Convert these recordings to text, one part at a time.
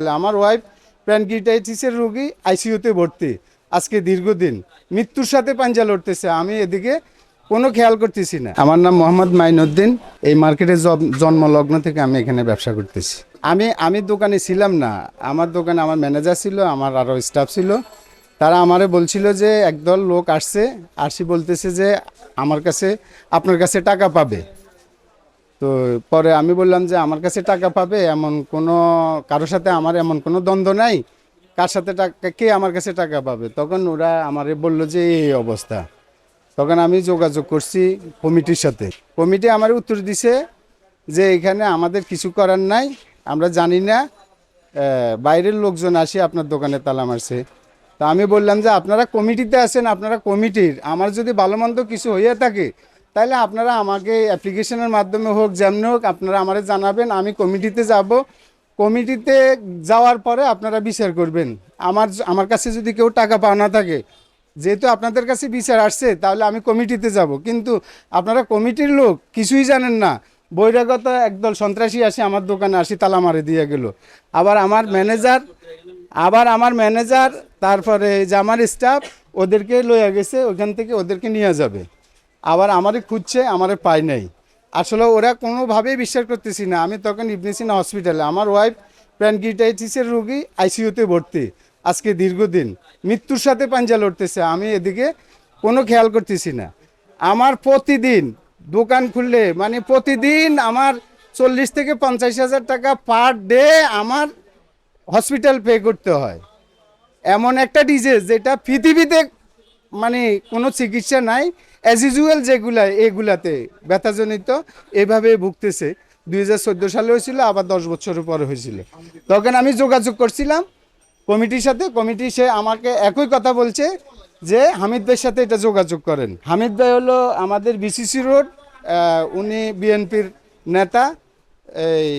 আমার ওয়াইফ প্যানকিটাইটিসের রোগী আইসিইউতে ভর্তি। আজকে দীর্ঘদিন। মৃত্যুর সাথে পাঞ্জা লড়তেছে। আমি এদিকে কোনো খেয়াল করতেছি না। আমার নাম মোহাম্মদ মাইনুদ্দিন এই মার্কেটে জন্মলগ্ন থেকে আমি এখানে ব্যবসা করতেছি। আমি আমি দোকানে ছিলাম না। আমার দোকানে আমার ম্যানেজার ছিল, আমার আরও স্টাফ ছিল। তারা আমারে বলছিল যে, একদল লোক আসছে। আসি বলতেছে যে, আমার কাছে, আপনার কাছে টাকা পাবে। তো পরে আমি বললাম যে, আমার কাছে টাকা পাবে, এমন কোনো, কারোর সাথে আমার এমন কোনো দ্বন্দ্ব নাই। কার সাথে টাকা কে আমার কাছে টাকা পাবে? তখন ওরা আমারে বলল যে, এই অবস্থা। তখন আমি যোগাযোগ করছি কমিটির সাথে। কমিটি আমার উত্তর দিছে যে, এখানে আমাদের কিছু করার নাই, আমরা জানি না বাইরের লোকজন আসে আপনার দোকানে তালা মারছে। তা আমি বললাম যে, আপনারা কমিটিতে আছেন, আপনারা কমিটির। আমার যদি ভালো মন্দ কিছু হয়ে থাকে তাহলে আপনারা আমাকে অ্যাপ্লিকেশনের মাধ্যমে হোক, যেমনি হোক, আপনারা আমারে জানাবেন, আমি কমিটিতে যাব। কমিটিতে যাওয়ার পরে আপনারা বিচার করবেন। আমার আমার কাছে যদি কেউ টাকা পাওনা থাকে, যেহেতু আপনাদের কাছে বিচার আসছে, তাহলে আমি কমিটিতে যাব। কিন্তু আপনারা কমিটির লোক, কিছুই জানেন না। বহিরাগত একদল সন্ত্রাসী আসে আমার দোকানে, আসি তালা মারে দিয়ে গেল। আবার আমার ম্যানেজার আবার আমার ম্যানেজার তারপরে যে আমার স্টাফ ওদেরকে লইয়া গেছে, ওখান থেকে ওদেরকে নিয়ে যাবে। আবার আমারই খুঁজছে আমারে পাই নাই। আসলে ওরা কোনোভাবেই বিশ্বাস করতেছি না। আমি তখন ইবনেসিনা হসপিটালে আমার ওয়াইফ প্যানকিটাইটিসের রোগী আইসিইউতে ভর্তি। আজকে দীর্ঘদিন। মৃত্যুর সাথে পাঞ্জা লড়তেছে। আমি এদিকে কোনো খেয়াল করতেছি না। আমার প্রতিদিন দোকান খুললে মানে প্রতিদিন আমার চল্লিশ থেকে পঞ্চাশ হাজার টাকা পার ডে আমার হসপিটাল পে করতে হয়। এমন একটা ডিজিজ যেটা পৃথিবীতে মানে কোনো চিকিৎসা নাই অ্যাজ ইউজুয়াল যেগুলা, এগুলাতে ব্যথাজনিত এভাবে ভুগতেছে। দুই হাজার চোদ্দ সালে হয়েছিল, আবার দশ বছরের পরে হয়েছিল। তখন আমি যোগাযোগ করছিলাম কমিটির সাথে, কমিটি সে আমাকে একই কথা বলছে যে হামিদ ভাইয়ের সাথে এটা যোগাযোগ করেন। হামিদ ভাই হলো আমাদের বিসিসি রোড উনি বিএনপির নেতা, এই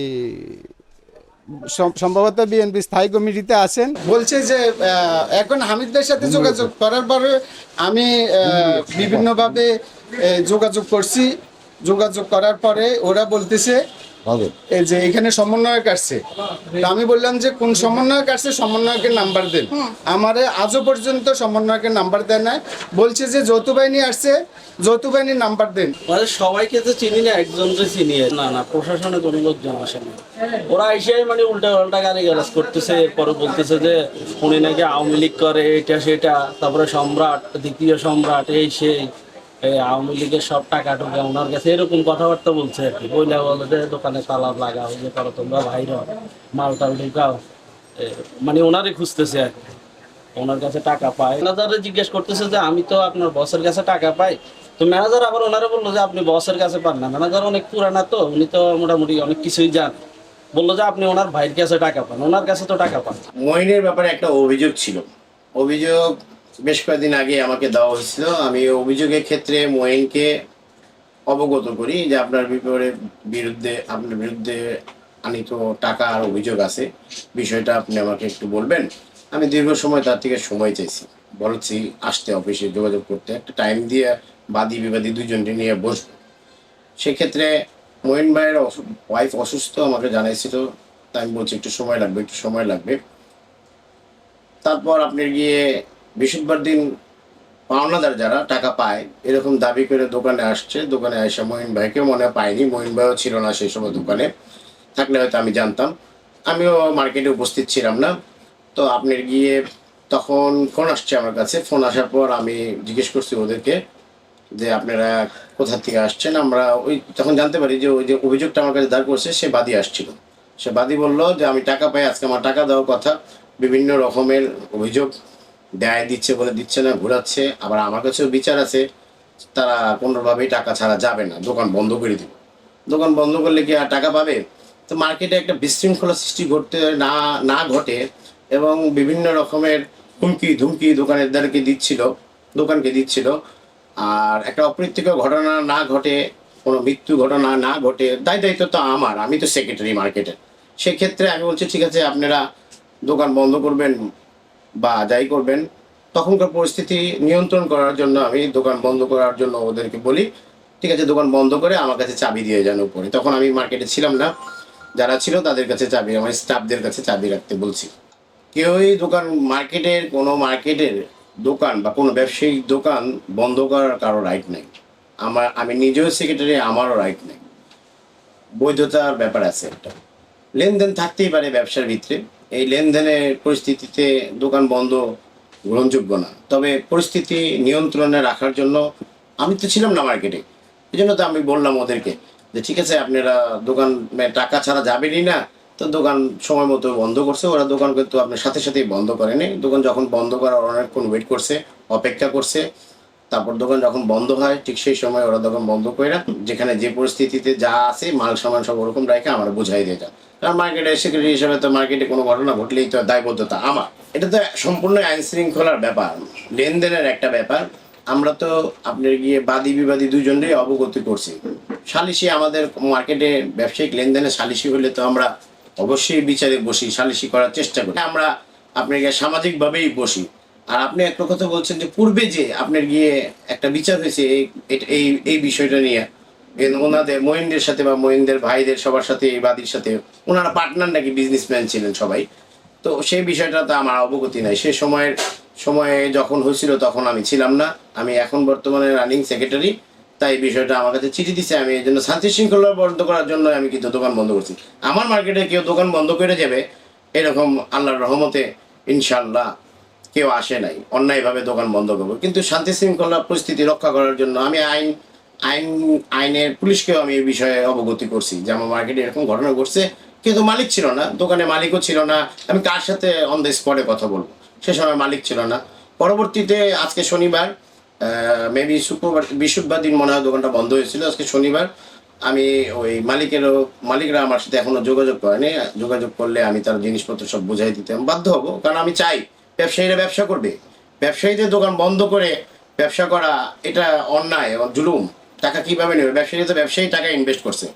সম্ভবত বিএনপি স্থায়ী কমিটিতে আছেন। বলছে যে এখন হামিদদের সাথে যোগাযোগ করার পরে আমি বিভিন্নভাবে যোগাযোগ করছি। যোগাযোগ করার পরে ওরা বলতেছে এই যে এখানে সমন্বয়ক আসছে। তা আমি বললাম যে কোন সমন্বয়ক আসছে সমন্বয়কের নাম্বার দেন। আমারে আজও পর্যন্ত সমন্বয়কের নাম্বার দেয় না বলছে যে যৌথ বাহিনী আসছে যৌথ বাহিনীর নাম্বার দেন। মানে সবাইকে তো চিনি না একজনকে চিনি। না না প্রশাসনে কোনো লোকজন আসে না। ওরা এসে মানে উল্টা পাল্টা গালি গালাজ করতেছে এরপরে বলতেছে যে উনি নাকি আওয়ামী লীগ করে এটা সেটা তারপরে সম্রাট দ্বিতীয় সম্রাট এই সেই। এই আওয়ামী লীগের সব টাকা টুকা ওনার কাছে এরকম কথাবার্তা বলছে আর কি। বইলা বলে যে দোকানে তালা লাগাও যে করো তোমরা ভাইর মাল টাল ঢুকাও। মানে ওনারই খুঁজতেছে আর ওনার কাছে টাকা পায়। ম্যানেজারে জিজ্ঞেস করতেছে যে আমি তো আপনার বসের কাছে টাকা পাই। তো ম্যানেজার আবার ওনারে বলল যে আপনি বসের কাছে পান না। ম্যানেজার অনেক পুরানা তো, উনি তো মোটামুটি অনেক কিছুই জানেন বলল যে আপনি ওনার ভাইয়ের কাছে টাকা পান, ওনার কাছে তো টাকা পান। মইনের ব্যাপারে একটা অভিযোগ ছিল। অভিযোগ বেশ কয়েকদিন আগে আমাকে দেওয়া হয়েছিল। আমি অভিযোগের ক্ষেত্রে মোয়েনকে অবগত করি যে আপনার বিপরে বিরুদ্ধে, আপনার বিরুদ্ধে আনিত আর অভিযোগ আছে। বিষয়টা আপনি আমাকে একটু বলবেন। আমি দীর্ঘ সময় তার থেকে সময় চাইছি। বলছি, আসতে অফিসে যোগাযোগ করতে। একটা টাইম দিয়ে বাদী বিবাদী দুজনকে নিয়ে বসবো। সেক্ষেত্রে মোয়েন ভাইয়ের ওয়াইফ অসুস্থ, আমাকে জানাইছিল। তাই আমি বলছি, একটু সময় লাগবে, একটু সময় লাগবে। তারপর আপনি গিয়ে বৃহস্পতিবার দিন পাওনাদার যারা টাকা পায়, এরকম দাবি করে দোকানে আসছে। দোকানে এসে মহিন ভাইকে মনে পাইনি মহিন ভাইও ছিল না সেই সময় দোকানে। থাকলে হয়তো আমি জানতাম। আমিও মার্কেটে উপস্থিত ছিলাম না। তো আপনি গিয়ে তখন ফোন আসছে আমার কাছে। ফোন আসার পর আমি জিজ্ঞেস করছি ওদেরকে যে আপনারা কোথা থেকে আসছেন? আমরা ওই তখন জানতে পারি যে ওই যে অভিযোগটা আমার কাছে দাঁড় করছে, সে বাদী আসছিল। সে বাদী বলল যে, আমি টাকা পাই, আজকে আমার টাকা দেওয়ার কথা। বিভিন্ন রকমের অভিযোগ। দেয়, দিচ্ছে বলে দিচ্ছে না, ঘোরাচ্ছে, আবার আমার কাছেও বিচার আছে, তারা কোনোভাবেই টাকা ছাড়া যাবে না, দোকান বন্ধ করে দিব। দোকান বন্ধ করলে কি আর টাকা পাবে? তো মার্কেটে একটা বিশৃঙ্খলা সৃষ্টি ঘটতে না না ঘটে এবং বিভিন্ন রকমের হুমকি ধুমকি দোকানেরদারকে দিচ্ছিল, দোকানকে দিচ্ছিল। আর একটা অপ্রীতিকর ঘটনা না ঘটে, কোনো মৃত্যু ঘটনা না ঘটে দায় দায়িত্ব তো আমার, আমি তো সেক্রেটারি মার্কেটের সেক্ষেত্রে আমি বলছি, ঠিক আছে, আপনারা দোকান বন্ধ করবেন বা যাই করবেন, তখনকার পরিস্থিতি নিয়ন্ত্রণ করার জন্য আমি দোকান বন্ধ করার জন্য ওদেরকে বলি, ঠিক আছে, দোকান বন্ধ করে আমার কাছে চাবি দিয়ে যান উপরে। তখন আমি মার্কেটে ছিলাম না। যারা ছিল তাদের কাছে চাবি, আমার স্টাফদের কাছে চাবি রাখতে বলছি। কেউই দোকান মার্কেটের কোনো মার্কেটের দোকান বা কোনো ব্যবসায়িক দোকান বন্ধ করার কারও রাইট নেই। আমার, আমি নিজেও সেক্রেটারি আমারও রাইট নেই। বৈধতার ব্যাপার আছে একটা। লেনদেন থাকতেই পারে ব্যবসার ভিতরে। এই লেনদেনের পরিস্থিতিতে দোকান বন্ধ গ্রহণযোগ্য না। তবে পরিস্থিতি নিয়ন্ত্রণে রাখার জন্য আমি তো ছিলাম না মার্কেটে। এই জন্য তো আমি বললাম ওদেরকে যে, ঠিক আছে, আপনারা দোকান মানে টাকা ছাড়া যাবেনই না, তো দোকান সময় মতো বন্ধ করছে। ওরা দোকান কিন্তু আপনার সাথে সাথেই বন্ধ করেনি দোকান যখন বন্ধ করার অনেকক্ষণ ওয়েট করছে, অপেক্ষা করছে। তারপর দোকান যখন বন্ধ হয়, ঠিক সেই সময় ওরা দোকান বন্ধ করে যেখানে যে পরিস্থিতিতে যা আছে, মাল সামান সব ওরকম রেখে আমার বুঝাই দিয়ে যান কারণ মার্কেটে সেক্রেটারি হিসেবে তো মার্কেটে কোনো ঘটনা ঘটলেই তো দায়বদ্ধতা আমার। এটা তো সম্পূর্ণ আইন শৃঙ্খলার ব্যাপার। লেনদেনের একটা ব্যাপার। আমরা তো আপনার গিয়ে বাদী বিবাদী দুজনেরই অবগতি করছি। সালিশি আমাদের মার্কেটে ব্যবসায়িক লেনদেনে সালিশি হলে তো আমরা অবশ্যই বিচারে বসি, সালিশি করার চেষ্টা করি। আমরা আপনার গিয়ে সামাজিকভাবেই বসি। আর আপনি একটা কথা বলছেন যে পূর্বে যে আপনার গিয়ে একটা বিচার হয়েছে এই- এই বিষয়টা নিয়ে ওনাদের, মহিনদের সাথে বা মহিনদের ভাইদের, সবার সাথে, এই বাদীর সাথে, ওনারা পার্টনার নাকি বিজনেসম্যান ছিলেন সবাই? তো সেই বিষয়টা তো আমার অবগতি নাই। সে সময়ের, সময়ে যখন হয়েছিল তখন আমি ছিলাম না। আমি এখন বর্তমানে রানিং সেক্রেটারি তাই বিষয়টা আমার কাছে চিঠি দিছে। আমি এই জন্য শান্তি শৃঙ্খলা বন্ধ করার জন্য আমি কিন্তু দোকান বন্ধ করছি। আমার মার্কেটে কেউ দোকান বন্ধ করে যাবে, এরকম আল্লাহর রহমতে ইনশাল্লাহ কেউ আসে নাই, অন্যায়ভাবে দোকান বন্ধ করব। কিন্তু শান্তি শৃঙ্খলা পরিস্থিতি রক্ষা করার জন্য আমি আইন আইন, আইনের পুলিশকেও আমি এই বিষয়ে অবগতি করছি যে আমার মার্কেটে এরকম ঘটনা ঘটছে। কিন্তু মালিক ছিল না, দোকানে মালিকও ছিল না। আমি কার সাথে অন দ্য স্পটে কথা বলব? সে সময় মালিক ছিল না। পরবর্তীতে আজকে শনিবার মেবি শুক্রবার, বৃহস্পতিবার দিন মনে হয় দোকানটা বন্ধ হয়েছিল। আজকে শনিবার আমি ওই মালিকেরও, মালিকরা আমার সাথে এখনও যোগাযোগ করেনি যোগাযোগ করলে আমি তার জিনিসপত্র সব বুঝাই দিতে বাধ্য হব। কারণ আমি চাই ব্যবসায়ীরা ব্যবসা করবে। ব্যবসায়ীদের দোকান বন্ধ করে ব্যবসা করা এটা অন্যায় জুলুম। টাকা কীভাবে নেবে? ব্যবসায়ী তো ব্যবসায়ী, টাকা ইনভেস্ট করছে।